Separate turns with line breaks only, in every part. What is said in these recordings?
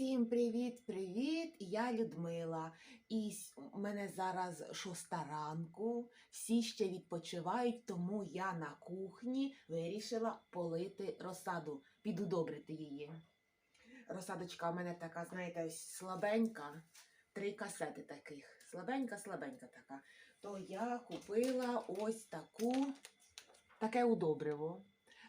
Всім привіт-привіт! Я Людмила. І у мене зараз шоста ранку. Всі ще відпочивають, тому я на кухні вирішила полити розсаду, підудобрити її. Розсадочка у мене така, знаєте, слабенька. Три касети таких. Слабенька-слабенька така. То я купила ось таку, таке удобриво.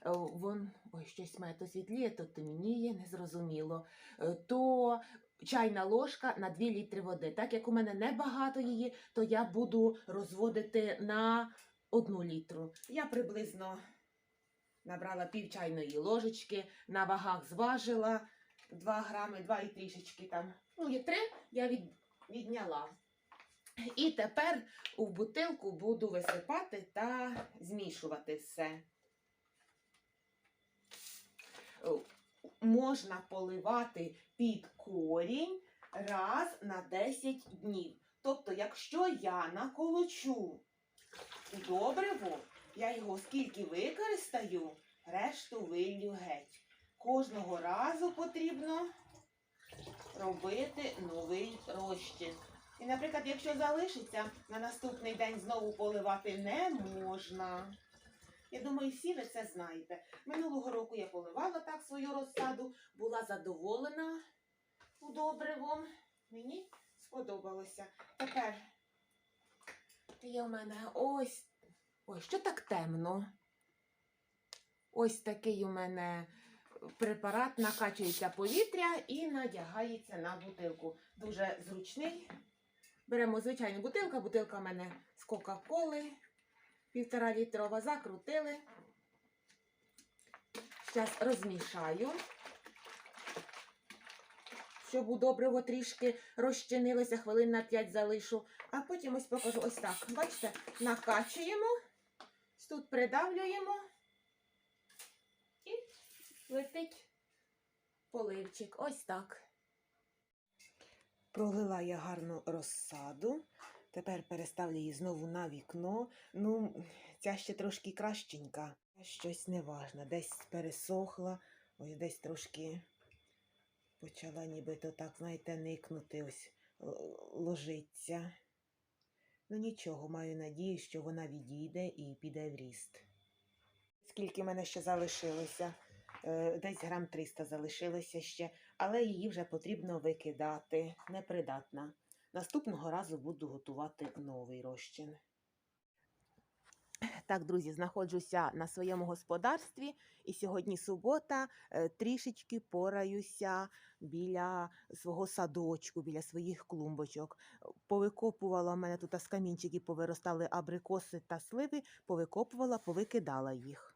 Е, Вон, ой, щось має то світліє, то темніє, незрозуміло. Е, То чайна ложка на 2 літри води. Так як у мене небагато її, то я буду розводити на 1 літру. Я приблизно набрала пів чайної ложечки, на вагах зважила 2 грами, 2 і трішечки там. Ну, і 3 я від, відняла. І тепер у бутилку буду висипати та змішувати все. Можна поливати під корінь раз на 10 днів. Тобто, якщо я наколочу добриво, я його скільки використаю, решту вилью геть. Кожного разу потрібно робити новий розчин. І, наприклад, якщо залишиться, на наступний день знову поливати не можна. Я думаю, всі ви це знаєте. Минулого року я поливала так свою розсаду, була задоволена удобривом. Мені сподобалося. Тепер є у мене ось. Ой, що так темно. Ось такий у мене препарат, накачується повітря і надягається на бутилку. Дуже зручний. Беремо звичайну бутилку, бутилка в мене з Кока-Коли. Півтора літрова закрутили. Зараз розмішаю, щоб удобриво трішки розчинилося, хвилин на 5 залишу. А потім ось покажу ось так. Бачите, накачуємо, тут придавлюємо і летить поливчик. Ось так. Пролила я гарну розсаду. Тепер переставлю її знову на вікно. Ну, ця ще трошки кращенька. Щось неважне. Десь пересохла, ось десь трошки почала нібито так, знаєте, никнути, ось ложиться. Ну нічого, маю надію, що вона відійде і піде в ріст. Скільки мене ще залишилося? Е, Десь грам 300 залишилося ще, але її вже потрібно викидати, непридатна. Наступного разу буду готувати новий розчин. Так, друзі, знаходжуся на своєму господарстві, і сьогодні субота, е, трішечки пораюся біля свого садочку, біля своїх клумбочок. Повикопувала в мене тут з камінчики, повиростали абрикоси та сливи, повикопувала, повикидала їх.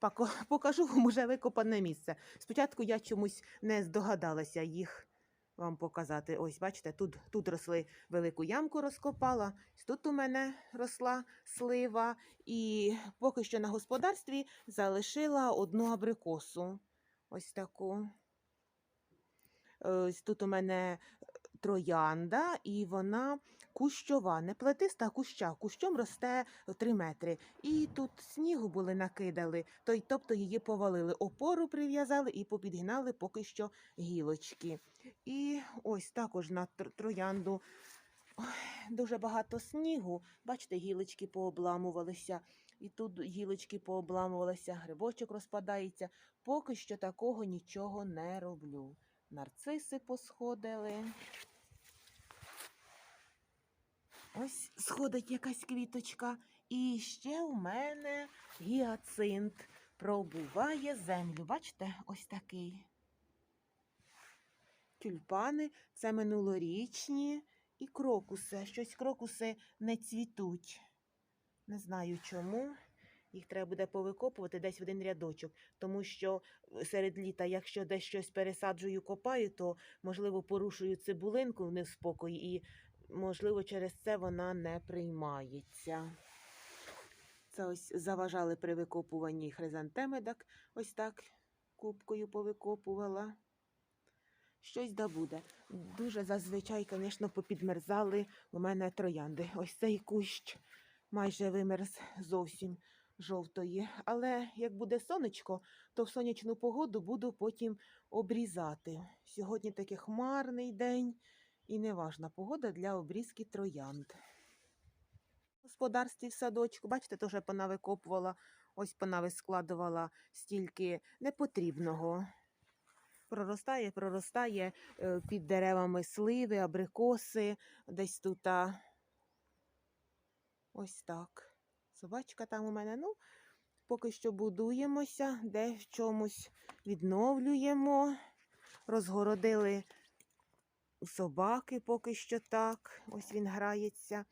Покажу вам уже викопане місце. Спочатку я чомусь не здогадалася їх вам показати. Ось, бачите, тут, тут росли велику ямку розкопала. Тут у мене росла слива, і поки що на господарстві залишила одну абрикосу. Ось таку. Ось тут у мене троянда, і вона кущова, не плетиста, а куща. Кущом росте 3 метри. І тут снігу були накидали, то тобто її повалили. Опору прив'язали і попідгинали поки що гілочки. І ось також на тр- троянду ой, дуже багато снігу. Бачите, гілочки пообламувалися. І тут гілочки пообламувалися, грибочок розпадається. Поки що такого нічого не роблю. Нарциси посходили. Ось сходить якась квіточка. І ще у мене гіацинт пробиває землю. Бачите, ось такий. Тюльпани це минулорічні і крокуси. Щось крокуси не цвітуть. Не знаю чому. Їх треба буде повикопувати десь в один рядочок, тому що серед літа, якщо десь щось пересаджую, копаю, то можливо порушую цибулинку в неспокої, і можливо через це вона не приймається. Це ось заважали при викопуванні хризантеми, так ось так кубкою повикопувала. Щось да буде. Дуже зазвичай, звісно, попідмерзали у мене троянди. Ось цей кущ майже вимерз зовсім. жовтої. Але як буде сонечко, то в сонячну погоду буду потім обрізати. Сьогодні такий хмарний день і неважна погода для обрізки троянд. В господарстві в садочку, бачите, теж понавикопувала, ось понавискладувала стільки непотрібного. Проростає, проростає е, під деревами сливи, абрикоси, десь тут. Ось так. Собачка там у мене. Ну, поки що будуємося, де в чомусь відновлюємо. Розгородили у собаки поки що так. Ось він грається.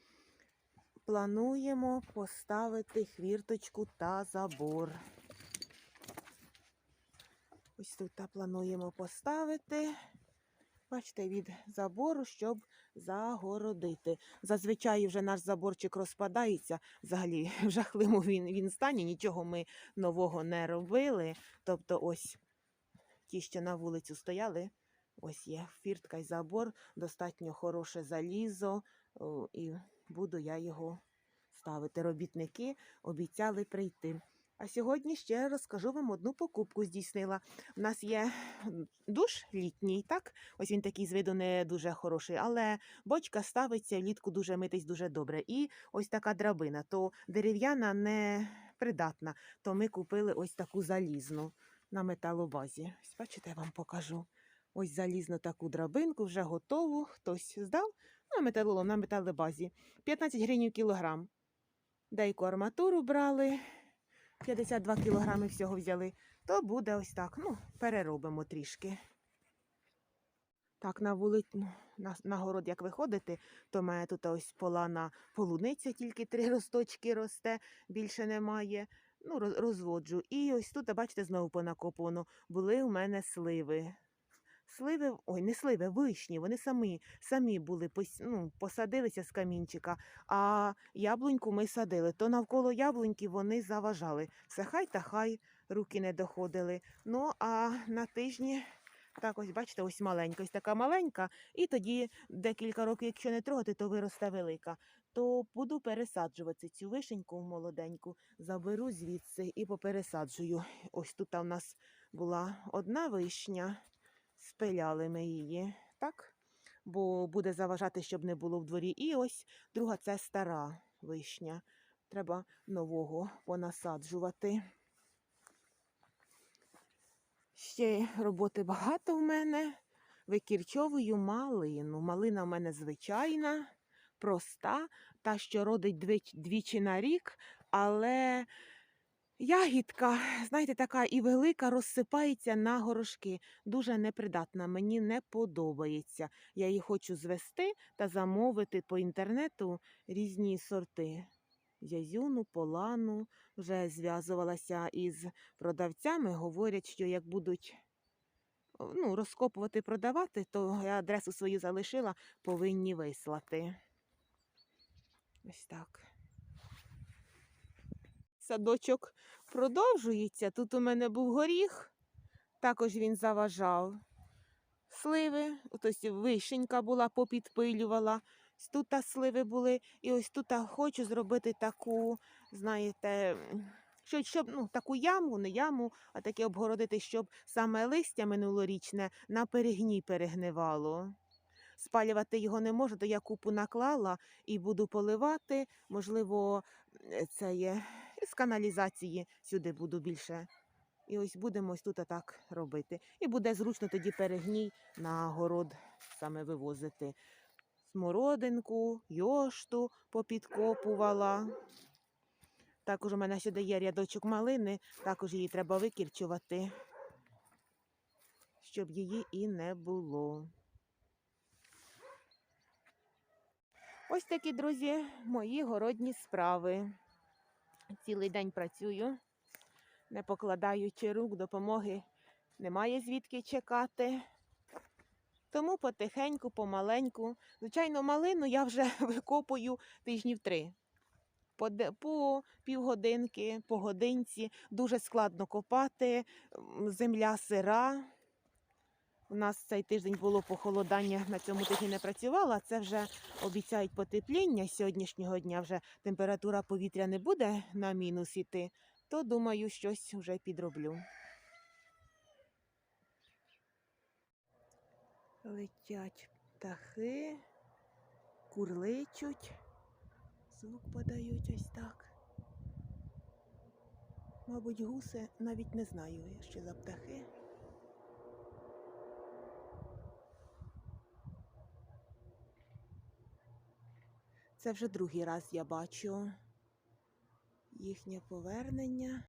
Плануємо поставити хвірточку та забор. Ось тут плануємо поставити. Бачите, від забору, щоб загородити. Зазвичай вже наш заборчик розпадається. Взагалі, в жахливому він, він стані, нічого ми нового не робили. Тобто, ось ті, що на вулицю стояли, ось є фіртка і забор, достатньо хороше залізо, і буду я його ставити. Робітники обіцяли прийти. А сьогодні ще розкажу вам одну покупку здійснила. У нас є душ літній, так? Ось він такий з виду не дуже хороший, але бочка ставиться влітку дуже митись дуже добре. І ось така драбина, то дерев'яна не придатна. То ми купили ось таку залізну на металобазі. Ось бачите, я вам покажу. Ось залізну таку драбинку, вже готову. Хтось здав на металолом, на металобазі. 15 гривень кілограм. Деяку арматуру брали. 52 кілограми всього взяли, то буде ось так. Ну, переробимо трішки. Так, на вулицю, на, на город, як виходити, то мене тут ось полана полуниця, тільки три росточки росте, більше немає. Ну, розводжу. І ось тут, бачите, знову понакоповано. Були у мене сливи. Сливи, ой, не сливи, вишні, вони самі, самі були, ну, посадилися з камінчика, а яблуньку ми садили. То навколо яблуньки вони заважали. Все хай та хай, руки не доходили. Ну, а на тижні, так ось, бачите, ось маленька, ось така маленька, і тоді декілька років, якщо не трогати, то виросте велика. То буду пересаджувати цю вишеньку молоденьку, заберу звідси і попересаджую. Ось тут у нас була одна вишня, спиляли ми її, так? Бо буде заважати, щоб не було в дворі. І ось друга це стара вишня. Треба нового понасаджувати. Ще роботи багато в мене. Викірчовую малину. Малина в мене звичайна, проста, та, що родить двічі на рік, але ягідка, знаєте, така і велика, розсипається на горошки. Дуже непридатна, мені не подобається. Я її хочу звести та замовити по інтернету різні сорти. Зязюну, полану. Вже зв'язувалася із продавцями. Говорять, що як будуть ну, розкопувати, продавати, то я адресу свою залишила, повинні вислати. Ось так. Садочок продовжується. Тут у мене був горіх, також він заважав. Сливи, тобто вишенька була, попідпилювала. Тут та сливи були, і ось тут хочу зробити таку, знаєте, м, що, щоб ну, таку яму, не яму, а таке обгородити, щоб саме листя минулорічне на перегній перегнивало. Спалювати його не можу, то я купу наклала і буду поливати. Можливо, це є з каналізації сюди буду більше. І ось будемо ось тут так робити. І буде зручно тоді перегній на город саме вивозити. Смородинку, йошту попідкопувала. Також у мене сюди є рядочок малини, також її треба викірчувати, щоб її і не було. Ось такі, друзі, мої городні справи. Цілий день працюю, не покладаючи рук, допомоги немає звідки чекати. Тому потихеньку, помаленьку. Звичайно, малину я вже викопую тижнів три. По, по півгодинки, по годинці. Дуже складно копати, земля сира. У нас цей тиждень було похолодання, на цьому тижні не працювала. Це вже обіцяють потепління сьогоднішнього дня. Вже температура повітря не буде на мінус іти, то думаю, щось вже підроблю. Летять птахи, курличуть, звук подають ось так. Мабуть, гуси навіть не знаю, що за птахи. Це вже другий раз я бачу їхнє повернення.